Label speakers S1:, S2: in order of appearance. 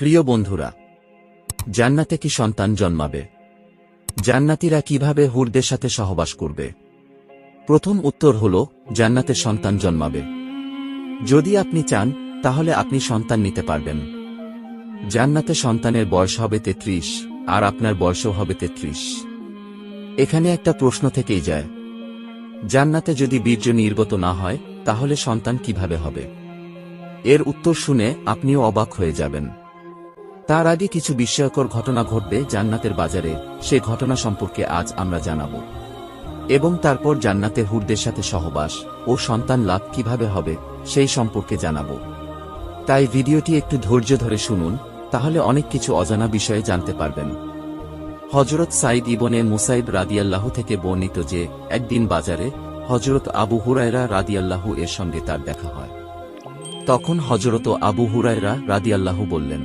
S1: প্রিয় বন্ধুরা, জান্নাতে কি সন্তান জন্মাবে? জান্নাতীরা কীভাবে হুরদের সাথে সহবাস করবে? প্রথম উত্তর হল, জান্নাতে সন্তান জন্মাবে। যদি আপনি চান, তাহলে আপনি সন্তান নিতে পারবেন। জান্নাতে সন্তানের বয়স হবে তেত্রিশ, আর আপনার বয়সও হবে তেত্রিশ। এখানে একটা প্রশ্ন থেকেই যায়। জান্নাতে যদি বীর্য নির্গত না হয়, তাহলে সন্তান কীভাবে হবে? এর উত্তর শুনে আপনিও অবাক হয়ে যাবেন। তার আগে কিছু বিস্ময়কর ঘটনা ঘটবে জান্নাতের বাজারে, সে ঘটনা সম্পর্কে আজ আমরা জানাব। এবং তারপর জান্নাতের হুরদের সাথে সহবাস ও সন্তান লাভ কীভাবে হবে, সেই সম্পর্কে জানাব। তাই ভিডিওটি একটু ধৈর্য ধরে শুনুন, তাহলে অনেক কিছু অজানা বিষয়ে জানতে পারবেন। হজরত সাইদ ইবনে মুসাইব রাদিয়াল্লাহু থেকে বর্ণিত যে, একদিন বাজারে হজরত আবু হুরায়রা রাদিয়াল্লাহু এর সঙ্গে তার দেখা হয়। তখন হজরত আবু হুরায়রা রাদিয়াল্লাহু বললেন